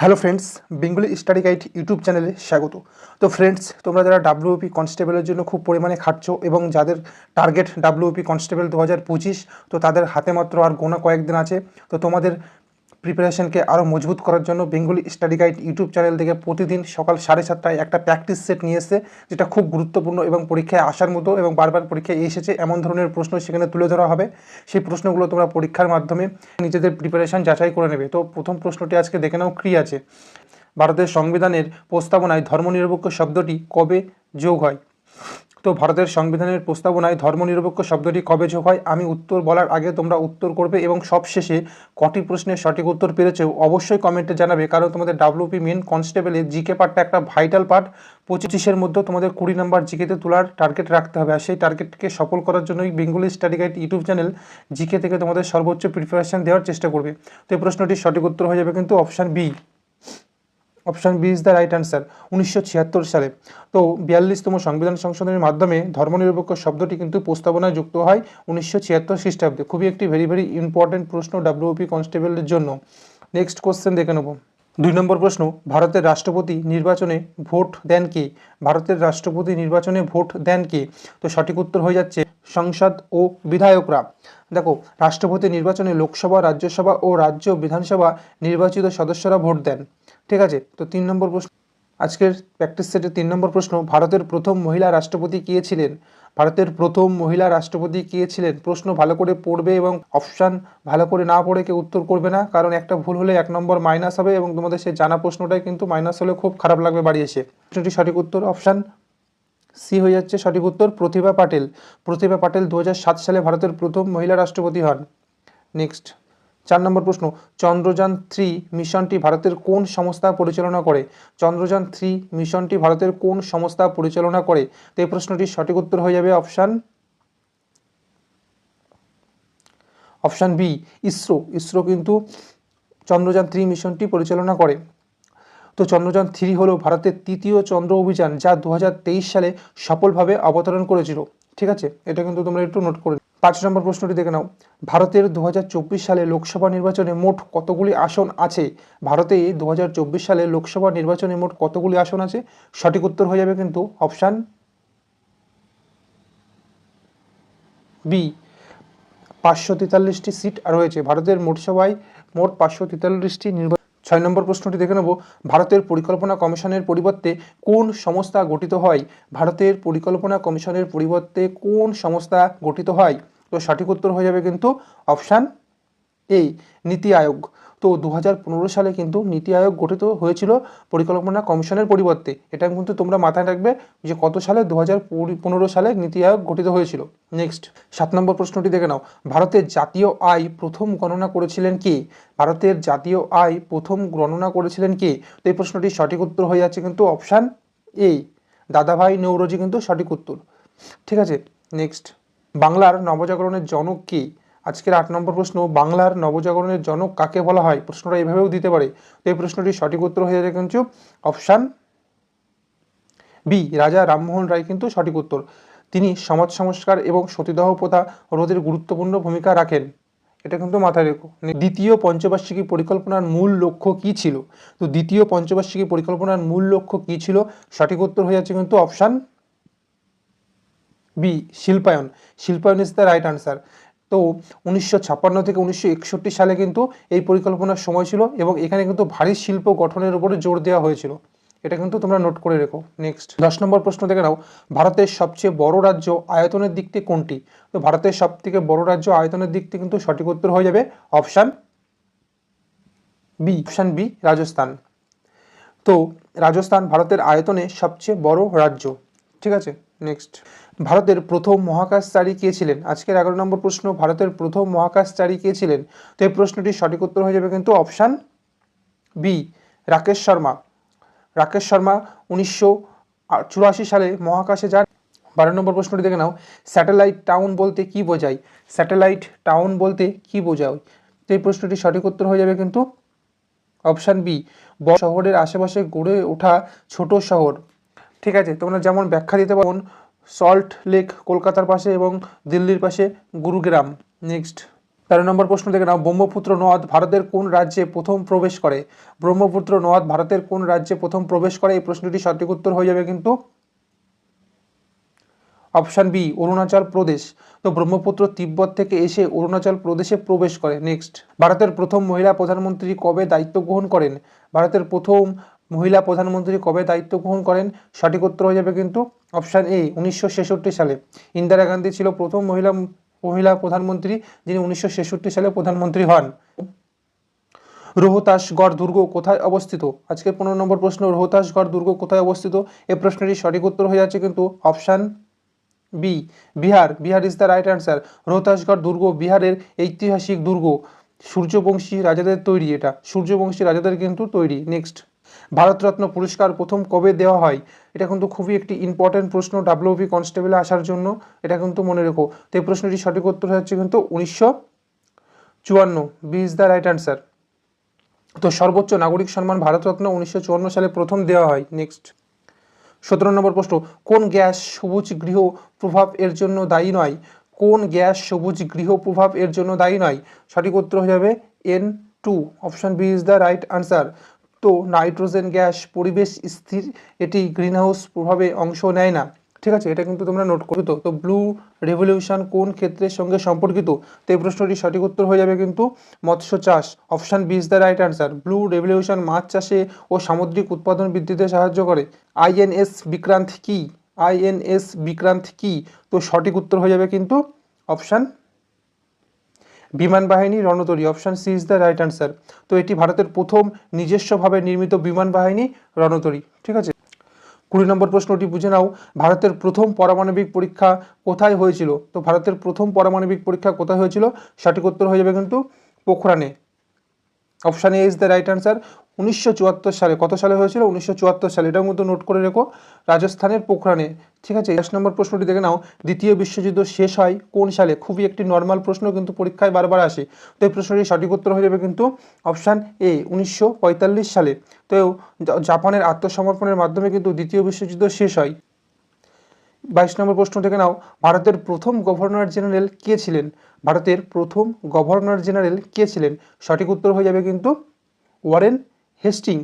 Hello friends, Bengali study guide YouTube চ্যানেলে স্বাগত। তো ফ্রেন্ডস, তোমরা যারা ডাব্লিউপি কনস্টেবলের জন্য খুব পরিমাণে খাটছো এবং যাদের টার্গেট ডাব্লিউপি কনস্টেবল দু হাজার পঁচিশ, তো তাদের হাতে মাত্র আর গোনা কয়েকদিন আছে। তো তোমাদের প্রিপারেশনকে আরও মজবুত করার জন্য Bengali study guide YouTube channel থেকে প্রতিদিন সকাল সাড়ে সাতটায় একটা প্র্যাকটিস সেট নিয়ে এসে, যেটা খুব গুরুত্বপূর্ণ এবং পরীক্ষায় আসার মতো এবং বারবার পরীক্ষায় এসেছে, এমন ধরনের প্রশ্ন সেখানে তুলে ধরা হবে। সেই প্রশ্নগুলো তোমরা পরীক্ষার মাধ্যমে নিজেদের প্রিপারেশন যাচাই করে নেবে। তো প্রথম প্রশ্নটি আজকে দেখে নাও ক্রি আছে। ভারতের সংবিধানের প্রস্তাবনায় ধর্মনিরপেক্ষ শব্দটি কবে যোগ হয়? তো ভারতের সংবিধানের প্রস্তাবনায় ধর্মনিরপেক্ষ শব্দটি কবে যোগ হয়? আমি উত্তর বলার আগে তোমরা উত্তর করবে এবং সবশেষে কটি প্রশ্নের সঠিক উত্তর পেরেছে অবশ্যই কমেন্টে জানাবে, কারণ তোমাদের ডাব্লিউপি মেন কনস্টেবলের জিকে পার্টটা একটা ভাইটাল পার্ট পঁচিশের মধ্যে তোমাদের কুড়ি নাম্বার জিকেতে তোলার টার্গেট রাখতে হবে আর সেই টার্গেটকে সফল করার জন্যই Bengali study guide YouTube channel GK থেকে তোমাদের সর্বোচ্চ প্রিপারেশন দেওয়ার চেষ্টা করবে। তো এই প্রশ্নটির সঠিক উত্তর হয়ে যাবে কিন্তু option B option B is the right answer, উনিশশো ছিয়াত্তর সালে। তো বিয়াল্লিশতম সংবিধান সংশোধনের মাধ্যমে ধর্মনিরপেক্ষ শব্দটি কিন্তু প্রস্তাবনায় যুক্ত হয় উনিশশো ছিয়াত্তর খ্রিস্টাব্দে। খুবই একটি ভেরি ভেরি ইম্পর্টেন্ট প্রশ্ন ডাব্লিউপি কনস্টেবলের জন্য। নেক্সট কোশ্চেন দেখে নেব। দুই নম্বর প্রশ্ন, ভারতের রাষ্ট্রপতি নির্বাচনে ভোট দেন কে? ভারতের রাষ্ট্রপতি নির্বাচনে ভোট দেন কে? তো সঠিক উত্তর হয়ে যাচ্ছে সংসদ ও বিধায়করা। দেখো, রাষ্ট্রপতি নির্বাচনে লোকসভা, রাজ্যসভা ও রাজ্য বিধানসভা নির্বাচিত সদস্যরা ভোট দেন। ঠিক আছে, তো তিন নম্বর প্রশ্ন। আজকের প্র্যাকটিস সেটের তিন নম্বর প্রশ্ন, ভারতের প্রথম মহিলা রাষ্ট্রপতি কে ছিলেন? ভারতের প্রথম মহিলা রাষ্ট্রপতি কে ছিলেন? প্রশ্ন ভালো করে পড়বে এবং অপশান ভালো করে না পড়ে কেউ উত্তর করবে না, কারণ একটা ভুল হলে এক নম্বর মাইনাস হবে এবং তোমাদের সেই জানা প্রশ্নটাই কিন্তু মাইনাস হলে খুব খারাপ লাগবে বাড়ি এসে। প্রশ্নটি সঠিক উত্তর অপশান সি হয়ে যাচ্ছে সঠিক উত্তর, প্রতিভা পাটেল। প্রতিভা পাটেল দু হাজার সাত সালে ভারতের প্রথম মহিলা রাষ্ট্রপতি হন। নেক্সট চার নম্বর প্রশ্ন, চন্দ্রযান থ্রি মিশনটি ভারতের কোন সংস্থা পরিচালনা করে? চন্দ্রযান থ্রি মিশনটি ভারতের কোন সংস্থা পরিচালনা করে? তো এই প্রশ্নটির সঠিক উত্তর হয়ে যাবে option option B, ISRO. ISRO কিন্তু চন্দ্রযান থ্রি মিশনটি পরিচালনা করে। তো চন্দ্রযান থ্রি হলো ভারতের তৃতীয় চন্দ্র অভিযান, যা দু হাজার তেইশ সালে সফলভাবে অবতরণ করেছিল। ঠিক আছে? এটা কিন্তু তোমরা একটু নোট করে পাঁচ নম্বর প্রশ্নটি দেখে নাও। ভারতের দু হাজার চব্বিশ সালে লোকসভা নির্বাচনে মোট কতগুলি আসন আছে? ভারতে দু হাজার চব্বিশ সালে লোকসভা নির্বাচনে মোট কতগুলি আসন আছে? সঠিক উত্তর হয়ে যাবে কিন্তু অপশান বি। পাঁচশো তেতাল্লিশটি সিট রয়েছে। ভারতের মোট সভায় মোট পাঁচশো তেতাল্লিশটি নির্বাচন ছয় নম্বর প্রশ্নটি দেখে নেব। ভারতের পরিকল্পনা কমিশনের পরিবর্তে কোন সংস্থা গঠিত হয়? ভারতের পরিকল্পনা কমিশনের পরিবর্তে কোন সংস্থা গঠিত হয়? তো সঠিক উত্তর হয়ে যাবে কিন্তু অপশান এই নীতি আয়োগ। তো দু হাজার পনেরো সালে কিন্তু নীতি আয়োগ গঠিত হয়েছিল পরিকল্পনা কমিশনের পরিবর্তে। এটা কিন্তু তোমরা মাথায় রাখবে যে কত সালে দু হাজার পনেরো সালে নীতি আয়োগ গঠিত হয়েছিল। নেক্সট সাত নম্বর প্রশ্নটি দেখে নাও। ভারতের জাতীয় আয় প্রথম গণনা করেছিলেন কে? ভারতের জাতীয় আয় প্রথম গণনা করেছিলেন কে? তো এই প্রশ্নটির সঠিক উত্তর হয়ে যাচ্ছে কিন্তু অপশান এ দাদাভাই নৌরজি কিন্তু সঠিক উত্তর। ঠিক আছে? নেক্সট বাংলার নবজাগরণের জনক কে? আজকের আট নম্বর প্রশ্ন, বাংলার নবজাগরণের জনক কাকে বলা হয়? প্রশ্নটা এভাবেও দিতে পারে। তো এই প্রশ্নটির সঠিক উত্তর হয়ে যাবে কিন্তু অপশান বি, রাজা রামমোহন রায় কিন্তু সঠিক উত্তর। তিনি সমাজ সংস্কার এবং সতীদাহ প্রথা রোধের গুরুত্বপূর্ণ ভূমিকা রাখেন। এটা কিন্তু মাথায় রেখো। দ্বিতীয় পঞ্চবার্ষিকী পরিকল্পনার মূল লক্ষ্য কী ছিল? তো দ্বিতীয় পঞ্চবার্ষিকী পরিকল্পনার মূল লক্ষ্য কী ছিল? সঠিক উত্তর হয়ে যাচ্ছে কিন্তু অপশান বি, শিল্পায়ন। শিল্পায়ন ইজ দ্য রাইট আনসার তো উনিশশো ছাপ্পান্ন থেকে উনিশশো একষট্টি সালে কিন্তু এই পরিকল্পনার সময় ছিল এবং এখানে কিন্তু ভারী শিল্প গঠনের উপরে জোর দেওয়া হয়েছিল। এটা কিন্তু তোমরা নোট করে রেখো। নেক্সট দশ নম্বর প্রশ্ন দেখে নাও। ভারতের সবচেয়ে বড় রাজ্য আয়তনের দিক থেকে কোনটি? তো ভারতের সব থেকে বড় রাজ্য আয়তনের দিক থেকে কিন্তু সঠিক উত্তর হয়ে যাবে option B option B Rajasthan. তো রাজস্থান ভারতের আয়তনে সবচেয়ে বড় রাজ্য। ঠিক আছে? নেক্সট ভারতের প্রথম মহাকাশচারী কে ছিলেন? আজকের এগারো নম্বর প্রশ্ন, ভারতের প্রথম মহাকাশচারী কে ছিলেন? তো এই প্রশ্নটির সঠিক উত্তর হয়ে যাবে কিন্তু অপশান বি রাকেশ শর্মা। রাকেশ শর্মা উনিশশো চুরাশি সালে মহাকাশে যান। বারো নম্বর প্রশ্নটি দেখে নাও স্যাটেলাইট টাউন বলতে কি বোঝায়? স্যাটেলাইট টাউন বলতে কি বোঝায়? তো এই প্রশ্নটির সঠিক উত্তর হয়ে যাবে কিন্তু অপশান বি বড় শহরের আশেপাশে গড়ে ওঠা ছোট শহর। ঠিক আছে, তোমরা যেমন ব্যাখ্যা দিতে পারো সল্ট লেক কলকাতার পাশে এবং দিল্লির পাশে গুরুগ্রাম। নেক্সট তেরো নম্বর প্রশ্ন দেখে নাও, ব্রহ্মপুত্র নদ ভারতের কোন রাজ্যে প্রথম প্রবেশ করে? ব্রহ্মপুত্র নদ ভারতের কোন রাজ্যে প্রথম প্রবেশ করে? এই প্রশ্নটি সঠিক উত্তর হয়ে যাবে কিন্তু অপশান বি, অরুণাচল প্রদেশ। তো ব্রহ্মপুত্র তিব্বত থেকে এসে অরুণাচল প্রদেশে প্রবেশ করে। নেক্সট ভারতের প্রথম মহিলা প্রধানমন্ত্রী কবে দায়িত্ব গ্রহণ করেন? ভারতের প্রথম মহিলা প্রধানমন্ত্রী কবে দায়িত্ব গ্রহণ করেন? সঠিক উত্তর হয়ে যাবে কিন্তু অপশান এ, উনিশশো ছেষট্টি সালে। ইন্দিরা গান্ধী ছিল প্রথম মহিলা মহিলা প্রধানমন্ত্রী, যিনি উনিশশো ছেষট্টি সালে প্রধানমন্ত্রী হন। রোহতাসগড় দুর্গ কোথায় অবস্থিত? আজকের পনেরো নম্বর প্রশ্ন রোহতাসগড় দুর্গ কোথায় অবস্থিত? এই প্রশ্নটি সঠিক উত্তর হয়ে যাচ্ছে কিন্তু option B, Bihar. Bihar is the right answer Rohtasgarh দুর্গ বিহারের ঐতিহাসিক দুর্গ। সূর্যবংশী রাজাদের তৈরি এটা। সূর্যবংশী রাজাদের কিন্তু তৈরি। নেক্সট ভারতরত্ন পুরস্কার প্রথম কবে দেওয়া হয়? এটা কিন্তু খুবই একটি ইম্পর্টেন্ট প্রশ্ন ডাব্লিউপি কনস্টেবলে আসার জন্য। এটা কিন্তু মনে রেখো। তো এই প্রশ্নটি সঠিক উত্তর হচ্ছে কিন্তু উনিশশো চুয়ান্ন। B is the right answer তো সর্বোচ্চ নাগরিক সম্মান ভারতরত্ন উনিশশো চুয়ান্ন সালে প্রথম দেওয়া হয়। নেক্সট সতেরো নম্বর প্রশ্ন, কোন গ্যাস সবুজ গৃহ প্রভাব এর জন্য দায়ী নয়? কোন গ্যাস সবুজ গৃহ প্রভাব এর জন্য দায়ী নয়? সঠিক উত্তর হয়ে যাবে N two option B is the right answer তো নাইট্রোজেন গ্যাস পরিবেশ স্থির, এটি গ্রিনহাউস প্রভাবে অংশ নেয় না। ঠিক আছে, এটা কিন্তু তোমরা নোট করো তো তো ব্লু রেভলিউশন কোন ক্ষেত্রের সঙ্গে সম্পর্কিত? তো এই প্রশ্নটি সঠিক উত্তর হয়ে যাবে কিন্তু মৎস্য চাষ। Option B is the right answer blue revolution মাছ চাষে ও সামুদ্রিক উৎপাদন বৃদ্ধিতে সাহায্য করে। আইএনএস বিক্রান্ত কি? আইএনএস বিক্রান্ত কি? তো সঠিক উত্তর হয়ে যাবে কিন্তু অপশান বিমান বাহিনী রণতরী option C is the right answer তো এটি ভারতের প্রথম নিজস্বভাবে নির্মিত বিমান বাহিনী রণতরী, ঠিক আছে? কুড়ি নম্বর প্রশ্নটি বুঝে নাও, ভারতের প্রথম পারমাণবিক পরীক্ষা কোথায় হয়েছিল? তো ভারতের প্রথম পারমাণবিক পরীক্ষা কোথায় হয়েছিল? সঠিক উত্তর হয়ে যাবে কিন্তু পোখরানে। Option A is the right answer উনিশশো চুয়াত্তর সালে, কত সালে হয়েছিল? উনিশশো চুয়াত্তর সালে। এটাও কিন্তু নোট করে রেখো, রাজস্থানের পোখরানে, ঠিক আছে? দশ নম্বর প্রশ্নটি দেখে নাও। দ্বিতীয় বিশ্বযুদ্ধ শেষ হয় কোন সালে? খুবই একটি নর্মাল প্রশ্ন, কিন্তু পরীক্ষায় বারবার আসে। তো এই প্রশ্নটি সঠিক উত্তর হয়ে যাবে কিন্তু অপশান এ উনিশশো পঁয়তাল্লিশ সালে। তো জাপানের আত্মসমর্পণের মাধ্যমে কিন্তু দ্বিতীয় বিশ্বযুদ্ধ শেষ হয়। বাইশ নম্বর প্রশ্ন থেকে নাও। ভারতের প্রথম গভর্নর জেনারেল কে ছিলেন? ভারতের প্রথম গভর্নর জেনারেল কে ছিলেন? সঠিক উত্তর হয়ে যাবে কিন্তু Warren Hasting,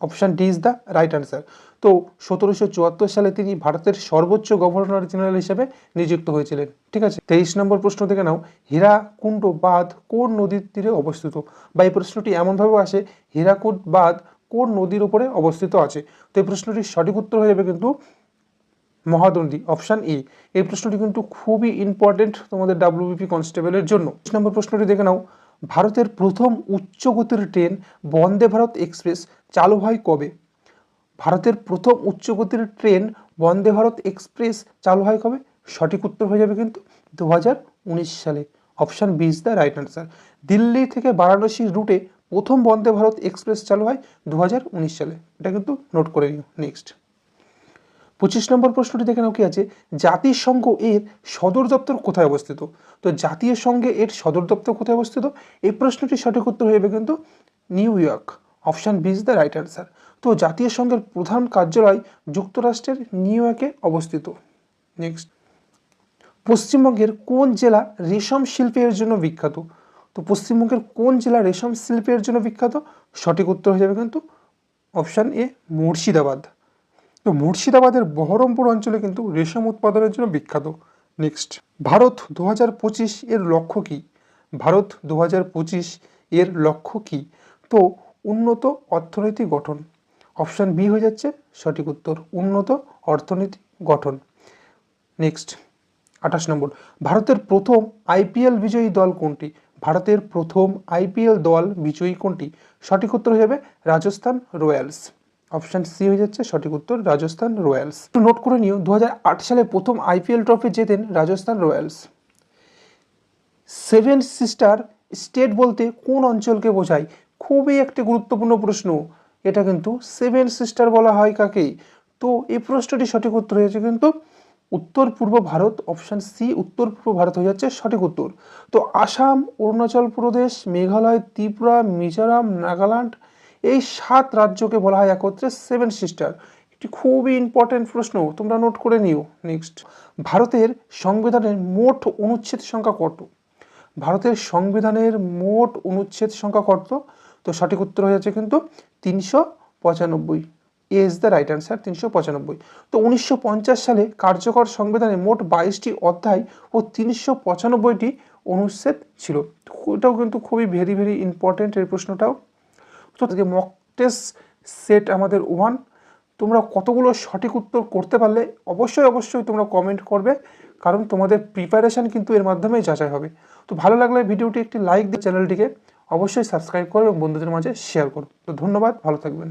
option D is the right answer. তো সতেরোশো চুয়াত্তর সালে তিনি ভারতের সর্বোচ্চ গভর্নর জেনারেল হিসেবে নিযুক্ত হয়েছিলেন। ঠিক আছে? তেইশ নম্বর প্রশ্ন থেকে নাও। হীরাকুণ্ড বাঁধ কোন নদীর তীরে অবস্থিত? বা এই প্রশ্নটি এমনভাবে আসে হীরাকুদ বাঁধ কোন নদীর উপরে অবস্থিত আছে? তো এই প্রশ্নটির সঠিক উত্তর হয়ে যাবে কিন্তু মহাদন্ডী অপশান এ। এই প্রশ্নটি কিন্তু খুবই ইম্পর্টেন্ট তোমাদের ডাব্লিউবিপি কনস্টেবলের জন্য। নম্বর প্রশ্নটি দেখে নাও। ভারতের প্রথম উচ্চগতির ট্রেন বন্দে ভারত এক্সপ্রেস চালু হয় কবে? ভারতের প্রথম উচ্চগতির ট্রেন বন্দে ভারত এক্সপ্রেস চালু হয় কবে? সঠিক উত্তর হয়ে যাবে কিন্তু দু হাজার উনিশ সালে। Option B is the right answer Delhi থেকে বারাণসীর রুটে প্রথম বন্দে ভারত এক্সপ্রেস চালু হয় দু হাজার উনিশ সালে। এটা কিন্তু নোট করে নিও নেক্সট। পঁচিশ নম্বর প্রশ্নটি দেখে নাও কি আছে? জাতিসংঘ এর সদর দপ্তর কোথায় অবস্থিত? তো জাতীয় সংঘে এর সদর দপ্তর কোথায় অবস্থিত? এই প্রশ্নটি সঠিক উত্তর হয়ে কিন্তু New York. Option B is the right answer. তো জাতীয় সংঘের প্রধান কার্যালয় যুক্তরাষ্ট্রের নিউ ইয়র্কে অবস্থিত। নেক্সট। পশ্চিমবঙ্গের কোন জেলা রেশম শিল্পের জন্য বিখ্যাত? তো পশ্চিমবঙ্গের কোন জেলা রেশম শিল্পের জন্য বিখ্যাত? সঠিক উত্তর হয়ে যাবে কিন্তু অপশান এ মুর্শিদাবাদ। তো মুর্শিদাবাদের বহরমপুর অঞ্চলে কিন্তু রেশম উৎপাদনের জন্য বিখ্যাত। নেক্সট ভারত দু হাজার পঁচিশ এর লক্ষ্য কী? ভারত দু হাজার পঁচিশ এর লক্ষ্য কী? তো উন্নত অর্থনৈতিক গঠন। অপশান বি হয়ে যাচ্ছে সঠিক উত্তর, উন্নত অর্থনীতি গঠন। নেক্সট আঠাশ নম্বর, ভারতের প্রথম আইপিএল বিজয়ী দল কোনটি? ভারতের প্রথম আইপিএল দল বিজয়ী কোনটি? সঠিক উত্তর হয়ে যাবে রাজস্থান রয়্যালস। অপশান সি হয়ে যাচ্ছে, সঠিক উত্তর রাজস্থান রয়্যালস। একটু নোট করে নিও দু হাজার আট সালে প্রথম IPL trophy জেতেন Rajasthan Royals. Seven sister state বলতে কোন অঞ্চলকে বোঝায়? খুবই একটি গুরুত্বপূর্ণ প্রশ্ন, এটা কিন্তু সেভেন সিস্টার বলা হয় কাকে? তো এই প্রশ্নটি সঠিক উত্তর হয়েছে কিন্তু উত্তর পূর্ব ভারত, অপশান সি, উত্তর পূর্ব ভারত হয়ে যাচ্ছে সঠিক উত্তর। তো আসাম, অরুণাচল প্রদেশ, মেঘালয়, ত্রিপুরা, মিজোরাম, নাগাল্যান্ড এই সাত রাজ্যকে বলা হয় একত্রে সেভেন সিস্টার একটি খুবই ইম্পর্টেন্ট প্রশ্ন, তোমরা নোট করে নিও। নেক্সট ভারতের সংবিধানের মোট অনুচ্ছেদ সংখ্যা কত? ভারতের সংবিধানের মোট অনুচ্ছেদ সংখ্যা কত? তো সঠিক উত্তর হয়ে যাচ্ছে কিন্তু তিনশো পঁচানব্বই। A is the right answer তিনশো পঁচানব্বই। তো উনিশশো পঞ্চাশ সালে কার্যকর সংবিধানে মোট বাইশটি অধ্যায় ও তিনশো পঁচানব্বইটি অনুচ্ছেদ ছিল। ওটাও কিন্তু খুবই ভেরি ভেরি ইম্পর্টেন্ট এই প্রশ্নটাও। তো আজকে মক টেস্ট সেট আমাদের ওয়ান তোমরা কতগুলো সঠিক উত্তর করতে পারলে অবশ্যই অবশ্যই তোমরা কমেন্ট করবে, কারণ তোমাদের প্রিপারেশান কিন্তু এর মাধ্যমেই যাচাই হবে। তো ভালো লাগলে ভিডিওটি একটি লাইক দিয়ে চ্যানেলটিকে অবশ্যই সাবস্ক্রাইব করো এবং বন্ধুদের মাঝে শেয়ার করো। তো ধন্যবাদ, ভালো থাকবেন।